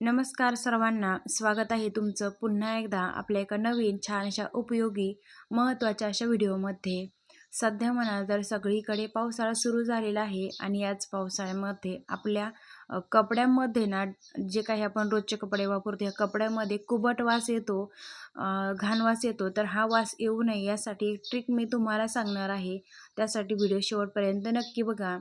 नमस्कार सर्वांना. स्वागत आहे तुमचं पुन्हा एकदा आपल्या एका नवीन छानशा उपयोगी महत्त्वाच्या अशा व्हिडिओमध्ये. सध्या म्हणा तर सगळीकडे पावसाळा सुरू झालेला आहे आणि याच पावसाळ्यामध्ये आपल्या कपड्यांमध्ये ना जे काही आपण रोजचे कपडे वापरतो या कपड्यामध्ये कुबट वास येतो घाण वास येतो. तर हा वास येऊ नये यासाठी एक ट्रिक मी तुम्हाला सांगणार आहे. त्यासाठी व्हिडिओ शेवटपर्यंत नक्की बघा.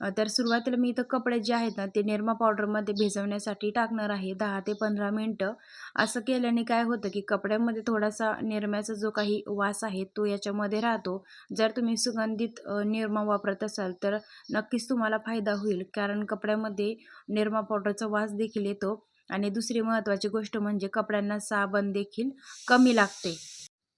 तर सुरुवातीला मी इथं कपडे जे आहेत ना ते निरमा पावडरमध्ये भिजवण्यासाठी टाकणार आहे दहा ते पंधरा मिनटं. असं केल्याने काय होतं की कपड्यामध्ये थोडासा निरम्याचा जो काही वास आहे तो याच्यामध्ये राहतो. जर तुम्ही सुगंधित निरमा वापरत असाल तर नक्कीच तुम्हाला फायदा होईल. कारण कपड्यामध्ये निरमा पावडरचा वास देखील येतो. आणि दुसरी महत्त्वाची गोष्ट म्हणजे कपड्यांना साबण देखील कमी लागते.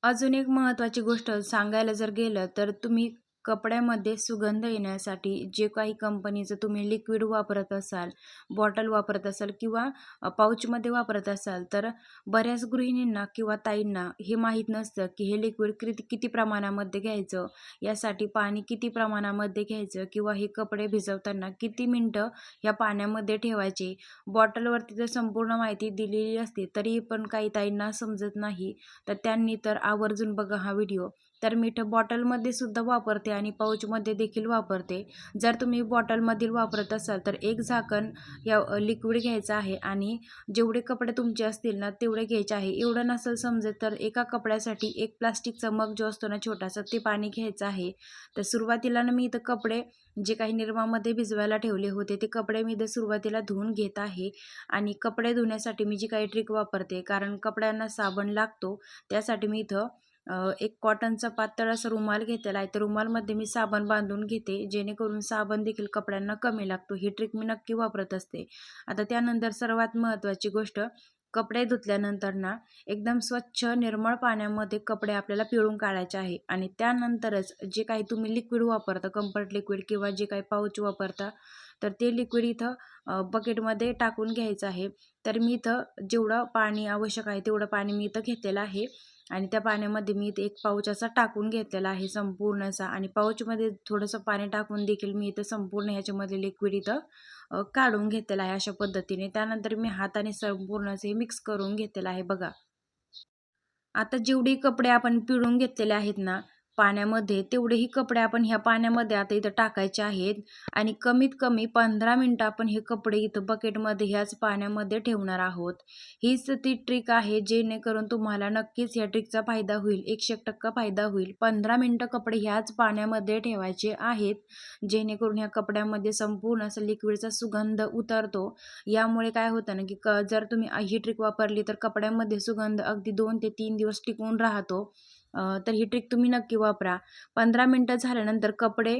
अजून एक महत्त्वाची गोष्ट सांगायला जर गेलं तर तुम्ही कपड्यामध्ये सुगंध येण्यासाठी जे काही कंपनीचं तुम्ही लिक्विड वापरत असाल बॉटल वापरत असाल किंवा पाऊचमध्ये वापरत असाल तर बऱ्याच गृहिणींना किंवा ताईंना हे माहीत नसतं की हे लिक्विड किती किती प्रमाणामध्ये घ्यायचं यासाठी पाणी किती प्रमाणामध्ये घ्यायचं किंवा हे कपडे भिजवताना किती मिनटं ह्या पाण्यामध्ये ठेवायचे. बॉटलवरती जर संपूर्ण माहिती दिलेली असते तरी पण काही ताईंना समजत नाही तर त्यांनी तर आवर्जून बघा हा व्हिडिओ. तर मीठ बॉटलमध्ये सुद्धा वापरते आणि पाऊचमध्ये देखील वापरते. जर तुम्ही बॉटलमधील वापरत असाल तर एक झाकण या लिक्विड घ्यायचं आहे आणि जेवढे कपडे तुमचे असतील ना तेवढे घ्यायचे आहे. एवढं नसेल समजत तर एका कपड्यासाठी एक प्लास्टिकचा मग जो असतो ना छोटासा ते पाणी घ्यायचं आहे. तर सुरुवातीला ना मी इथं कपडे जे काही निर्मामध्ये भिजवायला ठेवले होते ते कपडे मी इथं सुरुवातीला धुवून घेत आहे. आणि कपडे धुण्यासाठी मी जी काही ट्रिक वापरते कारण कपड्यांना साबण लागतो त्यासाठी मी इथं एक कॉटनचा पातळ असा रुमाल घेतलेला आहे. तर रुमालमध्ये मी साबण बांधून घेते. जेणेकरून साबण देखील कपड्यांना कमी लागतो. ही ट्रिक मी नक्की वापरत असते. आता त्यानंतर सर्वात महत्त्वाची गोष्ट कपडे धुतल्यानंतर ना एकदम स्वच्छ निर्मळ पाण्यामध्ये कपडे आपल्याला पिळून काढायचे आहे. आणि त्यानंतरच जे काही तुम्ही लिक्विड वापरता कम्फर्ट लिक्विड किंवा जे काही पाऊच वापरता तर ते लिक्विड इथं बकेटमध्ये टाकून घ्यायचं आहे. तर मी इथं जेवढं पाणी आवश्यक आहे तेवढं पाणी मी इथं घेतलेलं आहे. आणि त्या पाण्यामध्ये मी इथे एक पाऊच असा टाकून घेतलेला आहे संपूर्ण असा. आणि पाऊचमध्ये थोडंसं पाणी टाकून देखील मी इथं संपूर्ण ह्याच्यामध्ये लिक्विड इथं काढून घेतलेलं आहे अशा पद्धतीने. त्यानंतर मी हाताने संपूर्ण हे मिक्स करून घेतलेलं आहे बघा. आता जेवढे कपडे आपण पिळून घेतलेले आहेत ना पाण्यामध्ये तेवढेही कपडे आपण ह्या पाण्यामध्ये आता इथं टाकायचे आहेत. आणि कमीत कमी पंधरा मिनटं आपण हे कपडे इथं बकेटमध्ये ह्याच पाण्यामध्ये ठेवणार आहोत. हीच ती ट्रिक आहे जेणेकरून तुम्हाला नक्कीच या ट्रिकचा फायदा होईल. एकशे टक्का फायदा होईल. पंधरा मिनटं कपडे ह्याच पाण्यामध्ये ठेवायचे आहेत जेणेकरून ह्या कपड्यामध्ये संपूर्ण असं लिक्विडचा सुगंध उतरतो. यामुळे काय होतं ना की क जर तुम्ही ही ट्रिक वापरली तर कपड्यामध्ये सुगंध अगदी दोन ते तीन दिवस टिकून राहतो. तर ही ट्रिक तुम्ही नक्की वापरा. पंधरा मिनटं झाल्यानंतर कपडे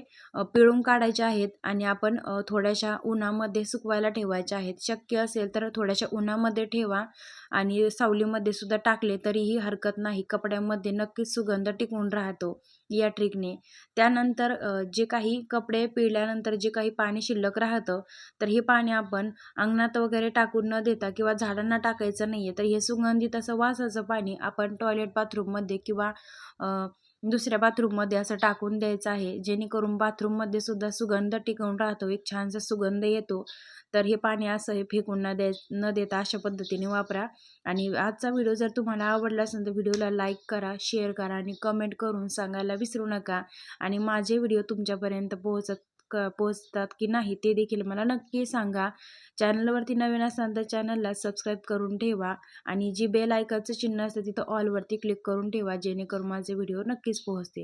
पिळून काढायचे आहेत आणि आपण थोड्याशा उन्हामध्ये सुकवायला ठेवायचे आहेत. शक्य असेल तर थोड्याशा उन्हामध्ये ठेवा आणि सावलीमध्ये सुद्धा टाकले तरीही हरकत नाही. कपड्यामध्ये नक्कीच सुगंध टिकून राहतो या ट्रिकने त्यानंतर जे काही कपडे पिळल्यानंतर जे काही पाणी शिल्लक राहतं तर हे पाणी आपण अंगणात वगैरे टाकून न देता किंवा झाडांना टाकायचं नाही आहे तर हे सुगंधित असं वासाचं पाणी आपण टॉयलेट बाथरूममध्ये किंवा दुसऱ्या बाथरूममध्ये असं टाकून द्यायचं आहे. जेणेकरून बाथरूममध्ये सुद्धा सुगंध टिकून राहतो. एक छानसा सुगंध येतो. तर हे पाणी असं हे फेकून न दे न देता अशा पद्धतीने वापरा. आणि आजचा व्हिडिओ जर तुम्हाला आवडला असेल तर व्हिडिओला लाईक करा शेअर करा आणि कमेंट करून सांगायला विसरू नका. आणि माझे व्हिडिओ तुमच्यापर्यंत पोहोचत क पोहोचतात की नाही ते देखील मला नक्की सांगा. चॅनलवरती नवीन असाल तर चॅनलला सबस्क्राईब करून ठेवा आणि जी बेल आयकॉनचं चिन्ह असतं तिथं ऑलवरती क्लिक करून ठेवा जेणेकरून माझे व्हिडिओ नक्कीच पोहोचते